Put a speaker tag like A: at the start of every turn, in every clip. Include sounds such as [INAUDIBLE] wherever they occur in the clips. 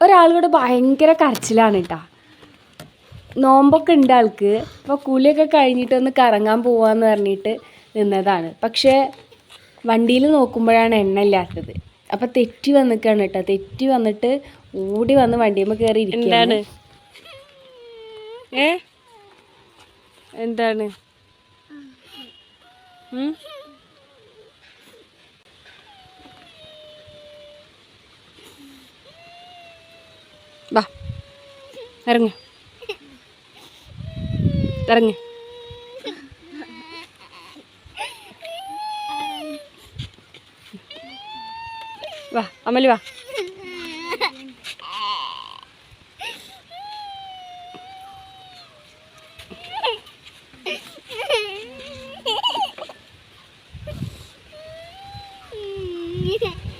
A: ഒരാളിവിടെ ഭയങ്കര കരച്ചിലാണ് കേട്ടാ നോമ്പൊക്കെ ഉണ്ട് ആൾക്ക്. അപ്പോൾ കൂലിയൊക്കെ കഴിഞ്ഞിട്ട് ഒന്ന് കറങ്ങാൻ പോവാന്ന് പറഞ്ഞിട്ട് നിന്നതാണ്. പക്ഷേ വണ്ടിയിൽ നോക്കുമ്പോഴാണ് എണ്ണ ഇല്ലാത്തത്. അപ്പം തെറ്റി വന്നിക്കാണ് കേട്ടോ തെറ്റി വന്നിട്ട് ഓടി വന്ന് വണ്ടിയമ്മ കയറി എന്താണ്? എന്താണ്? ഇറങ്ങ്. ഇറങ്ങ. വാ അമ്മലി വാ. [LAUGHS] [LAUGHS]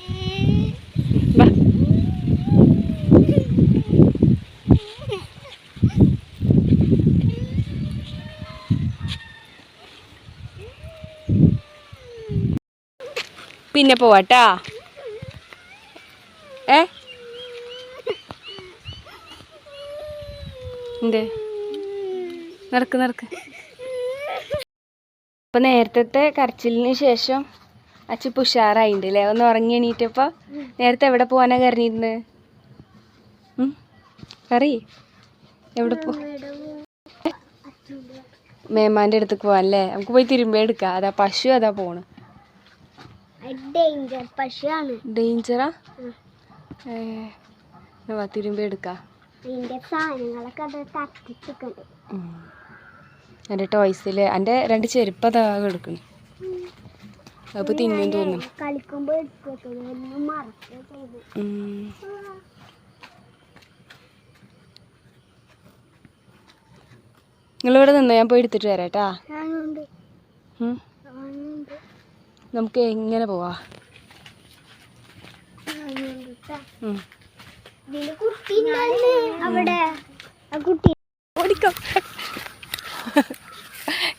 A: പിന്നെ പോവാട്ടാ. ഏ? നടക്ക് നടക്ക്. ഇപ്പൊ നേരത്തെ കരച്ചിലിന് ശേഷം അച്ഛൻ ഉഷാറായിണ്ട് അല്ലേ ഒന്ന് ഉറങ്ങി എണീറ്റപ്പോ നേരത്തെ എവിടെ പോവാനാ കരഞ്ഞിരുന്നത് കറി എവിടെ പോ മേമാന്റെ അടുത്തേക്ക് പോവാൻ അല്ലേ നമുക്ക് പോയി തിരുമ്പ എടുക്കാം. അതാ പശു അതാ പോണ്.
B: ഡേഞ്ചർ പശുവാണ്.
A: ഡേഞ്ചറാ തിരുമ്പേ എടുക്കാം.
B: അതിന്റെ സാധനങ്ങളൊക്കെ അത് തട്ടിച്ചിട്ടുണ്ട്.
A: എന്റെ ടോയ്സിൽ എന്റെ രണ്ട് ചെരുപ്പ് അതാ എടുക്കണം അപ്പോൾ തിന്നും തോന്നുന്നു. കളിക്കുമ്പോൾ. നിങ്ങളിവിടെ നിന്നോ? ഞാൻ പോയി എടുത്തിട്ട് വരാം കേട്ടാ. നമുക്ക് എങ്ങനെ പോവാ? ഓടിക്കോ.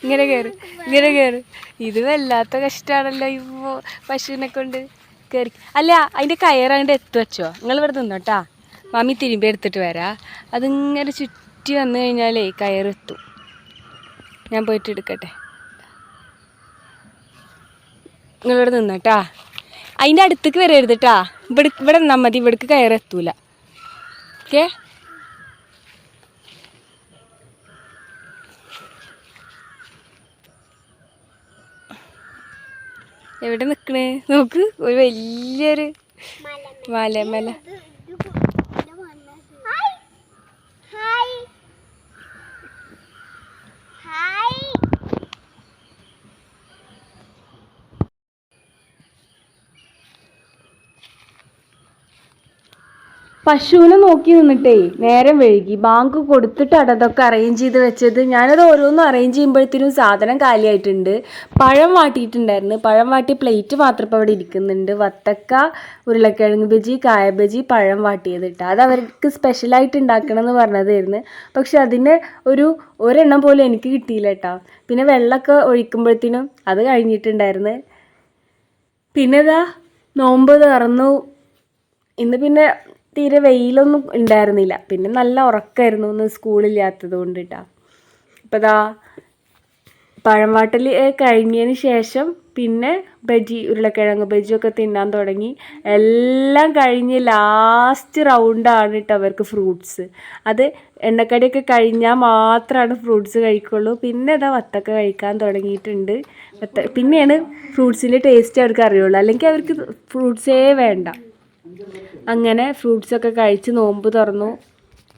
A: ഇങ്ങനെ കയറി ഇങ്ങനെ കയറി ഇത് വല്ലാത്ത കഷ്ടമാണല്ലോ ഇപ്പൊ പശുവിനെ കൊണ്ട് കയറി അല്ല അതിന്റെ കയറാണ്ട് എത്തു വെച്ചോ. നിങ്ങൾ ഇവിടെ നിന്നോട്ടാ മാമി തിരുമ്പി എടുത്തിട്ട് വരാ. അതിങ്ങനെ ചുറ്റി വന്നു കഴിഞ്ഞാലേ കയറെത്തും ഞാൻ പോയിട്ട് എടുക്കട്ടെ. നിങ്ങളിവിടെ നിന്നട്ടാ. അതിന്റെ അടുത്തേക്ക് വരരുത് കേട്ടാ ഇവിടെ ഇവിടെ നിന്നാൽ മതി. ഇവിടേക്ക് കയറെത്തൂല. ഓക്കേ? എവിടെ നിൽക്കണേ നോക്ക്. ഒരു വലിയൊരു മല പശുവിനെ നോക്കി നിന്നിട്ടേ നേരം വഴുകി ബാങ്ക് കൊടുത്തിട്ടാണ് അതൊക്കെ അറേഞ്ച് ചെയ്ത് വെച്ചത്. ഞാനത് ഓരോന്നും അറേഞ്ച് ചെയ്യുമ്പോഴത്തേനും സാധനം കാലിയായിട്ടുണ്ട്. പഴം വാട്ടിയിട്ടുണ്ടായിരുന്നു. പഴം വാട്ടി പ്ലേറ്റ് മാത്രം ഇപ്പോൾ അവിടെ ഇരിക്കുന്നുണ്ട്. വത്തക്ക ഉരുളക്കിഴങ്ങ് ബജി കായ ബജി പഴം വാട്ടിയത് അത് അവർക്ക് സ്പെഷ്യലായിട്ട് ഉണ്ടാക്കണം എന്ന് പറഞ്ഞതായിരുന്നു. പക്ഷെ അതിന് ഒരു ഒരെണ്ണം പോലും എനിക്ക് കിട്ടിയില്ല കേട്ടോ പിന്നെ വെള്ളമൊക്കെ ഒഴിക്കുമ്പോഴത്തേനും അത് കഴിഞ്ഞിട്ടുണ്ടായിരുന്നു. പിന്നെ ഇതാ നോമ്പ് തുറന്നു. ഇന്ന് പിന്നെ തീരെ വെയിലൊന്നും ഉണ്ടായിരുന്നില്ല. പിന്നെ നല്ല ഉറക്കമായിരുന്നു ഒന്ന് സ്കൂളില്ലാത്തത് കൊണ്ട് കേട്ടോ അപ്പോൾ ഇതാ പഴം വാട്ടൽ കഴിഞ്ഞതിന് ശേഷം പിന്നെ ബജി ഉരുളക്കിഴങ്ങ് ബജിയൊക്കെ തിന്നാൻ തുടങ്ങി. എല്ലാം കഴിഞ്ഞ് ലാസ്റ്റ് റൗണ്ടാണ് കേട്ടോ അവർക്ക് ഫ്രൂട്ട്സ് അത് എണ്ണക്കടിയൊക്കെ കഴിഞ്ഞാൽ മാത്രമാണ് ഫ്രൂട്ട്സ് കഴിക്കുള്ളൂ. പിന്നെ ഇതാ വത്തക്ക കഴിക്കാൻ തുടങ്ങിയിട്ടുണ്ട്. വത്ത പിന്നെയാണ് ഫ്രൂട്ട്സിന്റെ ടേസ്റ്റ് അവർക്ക് അറിയുള്ളൂ. അല്ലെങ്കിൽ അവർക്ക് ഫ്രൂട്ട്സേ വേണ്ട. അങ്ങനെ ഫ്രൂട്ട്സൊക്കെ കഴിച്ച് നോമ്പ് തുറന്നു.